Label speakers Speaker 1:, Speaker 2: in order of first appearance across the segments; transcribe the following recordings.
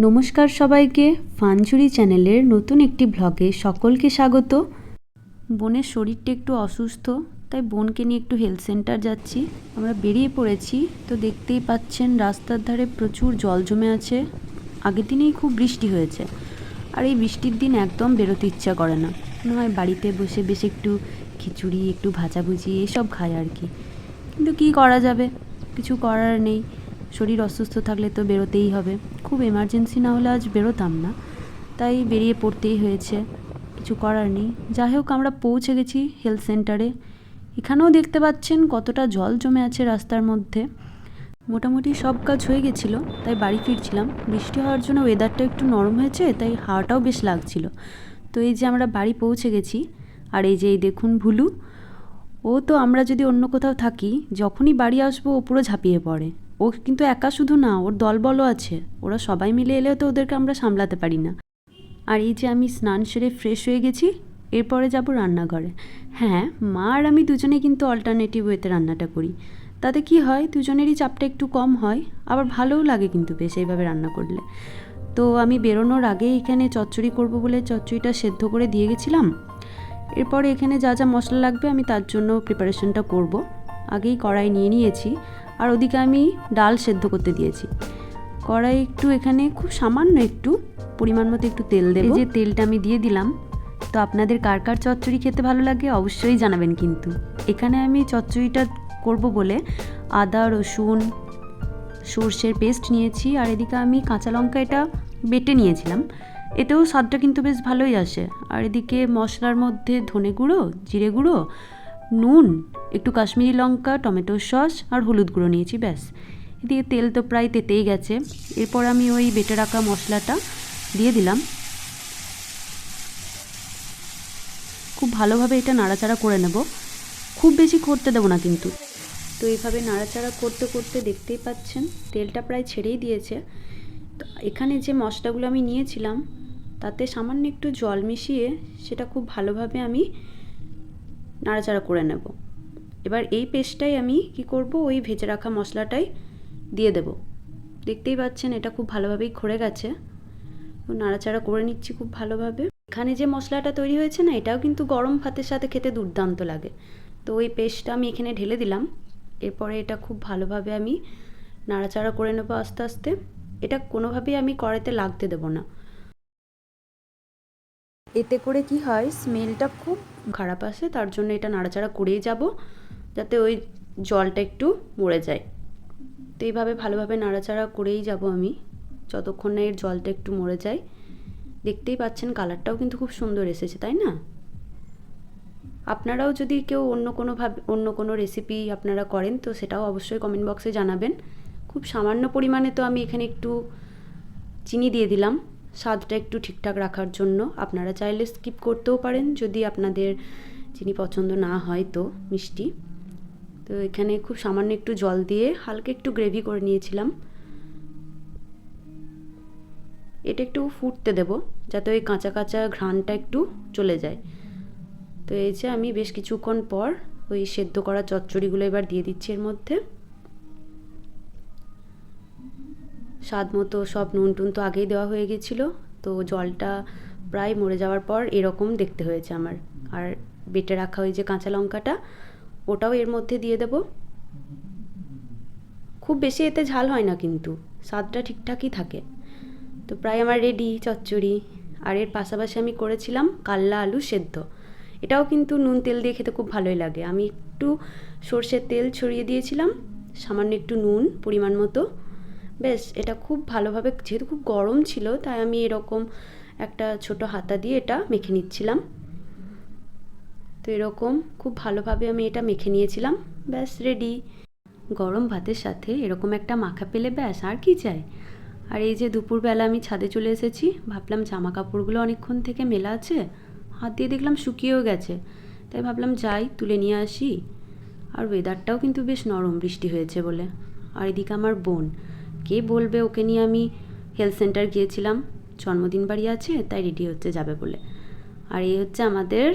Speaker 1: নমস্কার সবাইকে ফানচুরি চ্যানেলের নতুন একটি ব্লগে সকলকে স্বাগত। বোনের শরীরটা একটু অসুস্থ, তাই বোনকে নিয়ে একটু হেলথ সেন্টার যাচ্ছি। আমরা বেরিয়ে পড়েছি, তো দেখতেই পাচ্ছেন রাস্তার ধারে প্রচুর জল জমে আছে। আগের দিনেই খুব বৃষ্টি হয়েছে, আর এই বৃষ্টির দিন একদম বেরোতে ইচ্ছা করে না। মনে হয় বাড়িতে বসে বেশ একটু খিচুড়ি, একটু ভাজাভুজি, এসব খায় আর কি। কিন্তু কী করা যাবে? কিছু করার নেই। শরীর অসুস্থ থাকলে তো বেরোতেই হবে। খুব এমার্জেন্সি না হলে আজ বেরোতাম না। তাই বেরিয়ে পড়তেই হয়েছে। কিছু করার নেই। যাই হোক, আমরা পৌঁছে গেছি হেলথ সেন্টারে এখানেও দেখতে পাচ্ছেন কতটা জল জমে আছে রাস্তার মধ্যে। মোটামুটি সব কাজ হয়ে গেছিল, তাই বাড়ি ফিরছিলাম। বৃষ্টি হওয়ার জন্য ওয়েদারটা একটু নরম হয়েছে, তাই হাওয়াটাও বেশ লাগছিল। তো এই যে আমরা বাড়ি পৌঁছে গেছি, আর এই যে এই দেখুন ভুলু। ও তো আমরা যদি অন্য কোথাও থাকি, যখনই বাড়ি আসব, ও পুরো ঝাঁপিয়ে পড়ে। ও কিন্তু একা শুধু না, ওর দলবলও আছে। ওরা সবাই মিলে এলেও তো ওদেরকে আমরা সামলাতে পারি না। আর এই যে আমি স্নান সেরে ফ্রেশ হয়ে গেছি, এরপরে যাব রান্নাঘরে। হ্যাঁ মা আর আমি দুজনে কিন্তু অল্টারনেটিভ ওয়েতে রান্নাটা করি। তাতে কি হয়, দুজনেরই চাপটা একটু কম হয়, আবার ভালোও লাগে কিন্তু বেশ এইভাবে রান্না করলে। তো আমি বেরোনোর আগে এখানে চচ্চড়ি করব বলে চচ্চড়িটা সেদ্ধ করে দিয়ে গেছিলাম। এরপরে এখানে যা যা মশলা লাগবে আমি তার জন্য প্রিপারেশনটা করব। আগেই কড়াই নিয়ে নিয়েছি। আর ওদিকে আমি ডাল সেদ্ধ করতে দিয়েছি। কড়াই একটু এখানে খুব সামান্য একটু পরিমাণ মতো একটু তেল দেবো। যে তেলটা আমি দিয়ে দিলাম, তো আপনাদের কার কার চচ্চড়ি খেতে ভালো লাগে অবশ্যই জানাবেন কিন্তু। এখানে আমি চচ্চড়িটা করব বলে আদা, রসুন, সর্ষের পেস্ট নিয়েছি আর এদিকে আমি কাঁচা লঙ্কা এটা বেটে নিয়েছিলাম। এতেও স্বাদটা কিন্তু বেশ ভালোই আসে। আর এদিকে মশলার মধ্যে ধনে গুঁড়ো, জিরে গুঁড়ো, নুন একটু কাশ্মীরি লঙ্কা, টমেটো সস আর হলুদ গুঁড়ো নিয়েছি, ব্যাস। এদিকে তেল তো প্রায় তেতেই গেছে। এরপর আমি ওই বেটে রাখা মশলাটা দিয়ে দিলাম। খুব ভালোভাবে এটা নাড়াচাড়া করে নেব। খুব বেশি করতে দেবো না কিন্তু। তো এইভাবে নাড়াচাড়া করতে করতে দেখতেই পাচ্ছেন, তেলটা প্রায় ছেড়েই দিয়েছে। তো এখানে যে মশলাগুলো আমি নিয়েছিলাম, তাতে সামান্য একটু জল মিশিয়ে সেটা খুব ভালোভাবে আমি নাড়াচাড়া করে নেব। এবার এই পেস্টটাই আমি কি করব? ওই ভেজে রাখা মশলাটাই দিয়ে দেব। দেখতেই পাচ্ছেন, এটা খুব ভালোভাবেই খড়ে গেছে। নাড়াচাড়া করে নিচ্ছি খুব ভালোভাবে। এখানে যে মশলাটা তৈরি হয়েছে না, এটাও কিন্তু গরম ভাতের সাথে খেতে দুর্দান্ত লাগে। তো ওই পেস্টটা আমি এখানে ঢেলে দিলাম। এরপরে এটা খুব ভালোভাবে আমি নাড়াচাড়া করে নেব আস্তে আস্তে। এটা কোনোভাবেই আমি কড়াইতে লাগতে দেবো না। এতে করে কি হয়? স্মেলটা খুব খারাপ আসে, তার জন্য এটা নাড়াচাড়া করেই যাব। যাতে ওই জলটা একটু মরে যায়। তো এইভাবে ভালোভাবে নাড়াচাড়া করেই যাব আমি। যতক্ষণ না এর জলটা একটু মরে যায়। দেখতেই পাচ্ছেন কালারটাও কিন্তু খুব সুন্দর এসেছে, তাই না? আপনারাও যদি কেউ অন্য কোনোভাবে অন্য কোনো রেসিপি আপনারা করেন, তো সেটাও অবশ্যই কমেন্ট বক্সে জানাবেন। খুব সামান্য পরিমাণে তো আমি এখানে একটু চিনি দিয়ে দিলাম। স্বাদটা একটু ঠিকঠাক রাখার জন্য। আপনারা চাইলে স্কিপ করতেও পারেন যদি আপনাদের চিনি পছন্দ না হয় তো মিষ্টি। তো এখানে খুব সামান্য একটু জল দিয়ে হালকা একটু গ্রেভি করে নিয়েছিলাম। এটা একটু ফুটতে দেব, যাতে ওই কাঁচা কাঁচা ঘ্রাণটা একটু চলে যায়। তো এই যে আমি বেশ কিছুক্ষণ পর ওই সেদ্ধ করা চচ্চড়িগুলো এবার দিয়ে দিচ্ছি এর মধ্যে। স্বাদ মতো সব নুন টুন তো আগেই দেওয়া হয়ে গেছিল, তো জলটা প্রায় মরে যাওয়ার পর এরকম দেখতে হয়েছে আমার। আর বেটে রাখা ওই যে কাঁচা লঙ্কাটা ওটাও এর মধ্যে দিয়ে দেব। খুব বেশি এতে ঝাল হয় না কিন্তু, স্বাদটা ঠিকঠাকই থাকে। তো প্রায় আমার রেডি চচ্চড়ি, আর এর পাশাপাশি আমি করেছিলাম কাল্লা আলু সেদ্ধ। এটাও কিন্তু নুন তেল দিয়ে খেতে খুব ভালোই লাগে। আমি একটু সর্ষের তেল ছড়িয়ে দিয়েছিলাম, সামান্য একটু নুন পরিমাণ মতো। বেশ এটা খুব ভালোভাবে, যেহেতু খুব গরম ছিল, তাই আমি এরকম একটা ছোট হাতা দিয়ে এটা মেখে নিচ্ছিলাম। তো এরকম খুব ভালোভাবে আমি এটা মেখে নিয়েছিলাম। ব্যাস রেডি গরম ভাতের সাথে এরকম একটা মাখা পেলে ব্যাস, আর কি চাই? আর এই যে দুপুরবেলা আমি ছাদে চলে এসেছি, ভাবলাম জামা কাপড়গুলো অনেকক্ষণ থেকে মেলা আছে, হাত দিয়ে দেখলাম শুকিয়েও গেছে। তাই ভাবলাম যাই, তুলে নিয়ে আসি। আর ওয়েদারটাও কিন্তু বেশ নরম, বৃষ্টি হয়েছে বলে। আর এদিকে আমার বোন, কে বলবে ওকে নিয়ে আমি হেলথ সেন্টার গিয়েছিলাম। জন্মদিন বাড়ি আছে, তাই রেডি হচ্ছে, যাবে বলে। আর এই হচ্ছে আমাদের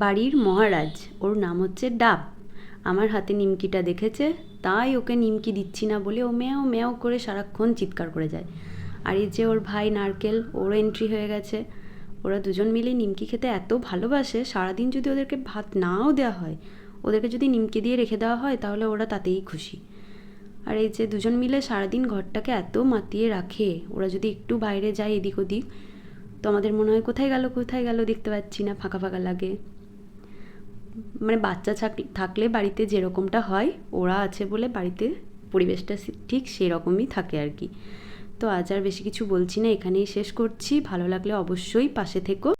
Speaker 1: বাড়ির মহারাজ, ওর নাম হচ্ছে ডাব। আমার হাতে নিমকিটা দেখেছে, তাই ওকে নিমকি দিচ্ছি না বলে ও ম্যাও ম্যাও করে সারাক্ষণ চিৎকার করে যায়। আর এই যে ওর ভাই নারকেল ওরও এন্ট্রি হয়ে গেছে। ওরা দুজন মিলে নিমকি খেতে এত ভালোবাসে, সারাদিন যদি ওদেরকে ভাত নাও দেওয়া হয়, ওদেরকে যদি নিমকি দিয়ে রেখে দেওয়া হয়, তাহলে ওরা তাতেই খুশি। আর এই যে দুজন মিলে সারাদিন ঘরটাকে এত মাতিয়ে রাখে, ওরা যদি একটু বাইরে যায় এদিক ওদিক, তো আমাদের মনে হয় কোথায় গেল কোথায় গেল দেখতে পাচ্ছি না, ফাঁকা ফাঁকা লাগে। মানে বাচ্চা থাক- থাকলে বাড়িতে যেরকমটা হয়, ওরা আছে বলে বাড়িতে পরিবেশটা ঠিক সেরকমই থাকে আর কি। তো আজ আর বেশি কিছু বলছি না, এখানেই শেষ করছি। ভালো লাগলে অবশ্যই পাশে থেকো।